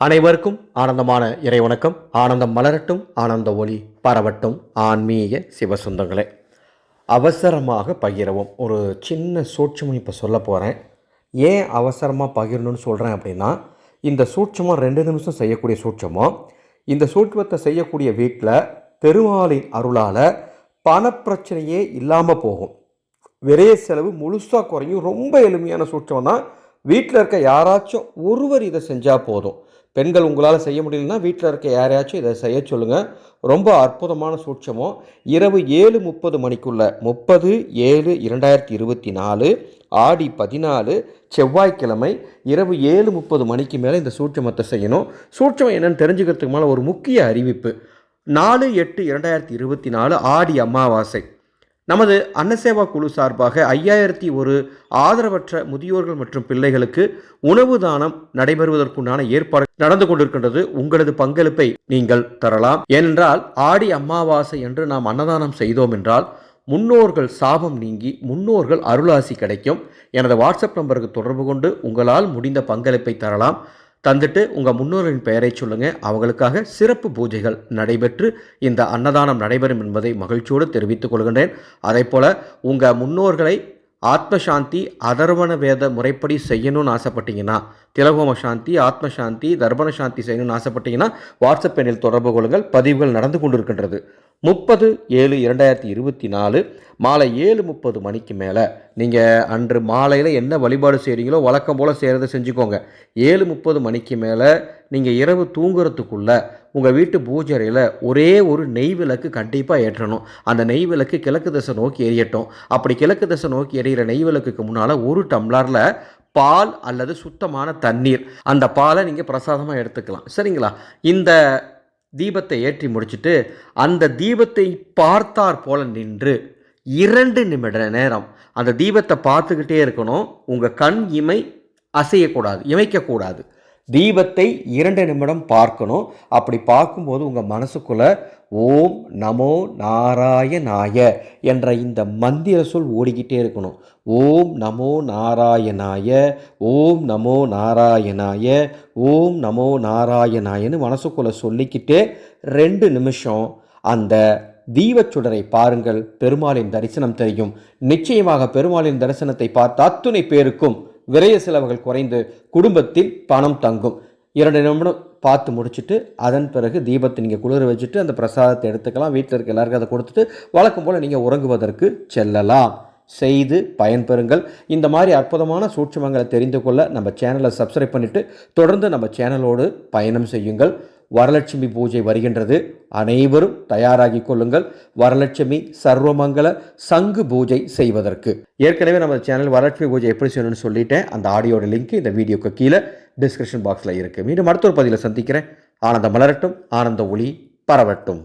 அனைவருக்கும் ஆனந்தமான இறைவணக்கம். ஆனந்தம் மலரட்டும் ஆனந்த ஒளி பரவட்டும். ஆன்மீக சிவசுந்தங்களே அவசரமாக பகிரவும். ஒரு சின்ன சூட்சமம் இப்போ சொல்ல போகிறேன் ஏன் அவசரமாக பகிரணும்னு சொல்கிறேன் அப்படின்னா இந்த சூட்சமாக ரெண்டு நிமிஷம் செய்யக்கூடிய சூட்சமோ இந்த சூட்சமத்தை செய்யக்கூடிய வீட்டில் பெருமாளின் அருளால் பணப்பிரச்சனையே இல்லாமல் போகும். விரைய செலவு முழுசாக குறையும். ரொம்ப எளிமையான சூட்சம் தான் வீட்டில் இருக்க யாராச்சும் ஒருவர் இதை செஞ்சால் போதும். பெண்கள் உங்களால் செய்ய முடியலன்னா வீட்டில் இருக்க யாரையாச்சும் இதை செய்ய சொல்லுங்கள் ரொம்ப அற்புதமான சூட்சமும். இரவு ஏழு முப்பது மணிக்குள்ள முப்பது ஏழு இரண்டாயிரத்தி இருபத்தி நாலு ஆடி பதினாலு செவ்வாய்க்கிழமை இரவு ஏழு முப்பது மணிக்கு மேலே இந்த சூட்சமத்தை செய்யணும். சூட்சமம் என்னென்னு தெரிஞ்சுக்கிறதுக்கு மேலே ஒரு முக்கிய அறிவிப்பு. நாலு எட்டு இரண்டாயிரத்தி இருபத்தி நாலு ஆடி அமாவாசை. நமது அன்னசேவா குழு சார்பாக ஐயாயிரத்தி ஒரு ஆதரவற்ற முதியோர்கள் மற்றும் பிள்ளைகளுக்கு உணவு தானம் நடைபெறுவதற்குண்டான ஏற்பாடு நடந்து கொண்டிருக்கின்றது. உங்களது பங்களிப்பை நீங்கள் தரலாம். ஏனென்றால் ஆடி அமாவாசை என்று நாம் அன்னதானம் செய்தோம் என்றால் முன்னோர்கள் சாபம் நீங்கி முன்னோர்கள் அருளாசி கிடைக்கும். எனது வாட்ஸ்அப் நம்பருக்கு தொடர்பு கொண்டு உங்களால் முடிந்த பங்களிப்பை தரலாம். தந்துட்டு உங்கள் முன்னோரின் பெயரை சொல்லுங்கள் அவங்களுக்காக சிறப்பு பூஜைகள் நடைபெற்று இந்த அன்னதானம் நடைபெறும் என்பதை மகிழ்ச்சியோடு தெரிவித்துக் கொள்கின்றேன். அதே போல் உங்கள் முன்னோர்களை ஆத்மசாந்தி அதர்வண வேத முறைப்படி செய்யணும்னு ஆசைப்பட்டீங்கன்னா திலகோம சாந்தி ஆத்ம சாந்தி தர்பண சாந்தி செய்யணும்னு ஆசைப்பட்டீங்கன்னா வாட்ஸ்அப் எண்ணில் தொடர்பு கொள்ளுங்கள். பதிவுகள் நடந்து கொண்டிருக்கின்றது. முப்பது ஏழு இரண்டாயிரத்தி இருபத்தி நாலு மாலை ஏழு முப்பது மணிக்கு மேலே நீங்கள் அன்று மாலையில் என்ன வழிபாடு செய்கிறீங்களோ வழக்கம் போல் செய்கிறத செஞ்சுக்கோங்க. ஏழு முப்பது மணிக்கு மேலே நீங்கள் இரவு தூங்குறதுக்குள்ளே உங்கள் வீட்டு பூஜையில் ஒரே ஒரு நெய் விளக்கு கண்டிப்பாக ஏற்றணும். அந்த நெய் விளக்கு கிழக்கு திசை நோக்கி எரியட்டும். அப்படி கிழக்கு திசை நோக்கி எரியிற நெய் விளக்குக்கு முன்னால் ஒரு டம்ளரில் பால் அல்லது சுத்தமான தண்ணீர். அந்த பாலை நீங்கள் பிரசாதமாக எடுத்துக்கலாம். சரிங்களா? இந்த தீபத்தை ஏற்றி முடிச்சுட்டு அந்த தீபத்தை பார்த்தார் போல நின்று இரண்டு நிமிட நேரம் அந்த தீபத்தை பார்த்துக்கிட்டே இருக்கணும். உங்கள் கண் இமை அசையக்கூடாது இமைக்கக்கூடாது. தீபத்தை இரண்டு நிமிடம் பார்க்கணும். அப்படி பார்க்கும்போது உங்கள் மனசுக்குள்ளே ஓம் நமோ நாராயணாய என்ற இந்த மந்திர சொல் ஓடிக்கிட்டே இருக்கணும். ஓம் நமோ நாராயணாய ஓம் நமோ நாராயணாய ஓம் நமோ நாராயணாயன்னு மனசுக்குள்ளே சொல்லிக்கிட்டே ரெண்டு நிமிஷம் அந்த தீபச்சுடரை பாருங்கள். பெருமாளின் தரிசனம் தெரியும். நிச்சயமாக பெருமாளின் தரிசனத்தை பார்த்த அத்துணை பேருக்கும் விரைய செலவுகள் குறைந்து குடும்பத்தில் பணம் தங்கும். இரண்டு நிமிடம் பார்த்து முடிச்சுட்டு அதன் பிறகு தீபத்தை நீங்கள் குளிர வச்சுட்டு அந்த பிரசாதத்தை எடுத்துக்கலாம். வீட்டில் இருக்க எல்லாருக்கும் அதை கொடுத்துட்டு வழக்கம் போல் நீங்கள் உறங்குவதற்கு செல்லலாம். செய்து பயன்பெறுங்கள். இந்த மாதிரி அற்புதமான சூட்சமங்களை தெரிந்து கொள்ள நம்ம சேனலை சப்ஸ்கிரைப் பண்ணிவிட்டு தொடர்ந்து நம்ம சேனலோடு பயணம் செய்யுங்கள். வரலட்சுமி பூஜை வருகின்றது. அனைவரும் தயாராகி கொள்ளுங்கள். வரலட்சுமி சர்வமங்கல சங்கு பூஜை செய்வதற்கு. ஏற்கனவே நம்ம சேனல் வரலட்சுமி பூஜை எப்படி செய்யணும்னு சொல்லிட்டேன். அந்த ஆடியோட லிங்க் இந்த வீடியோக்கு கீழே டிஸ்கிரிப்ஷன் பாக்ஸில் இருக்குது மீண்டும் அடுத்த ஒரு பதிவில் சந்திக்கிறேன். ஆனந்த மலரட்டும். ஆனந்த ஒளி பரவட்டும்.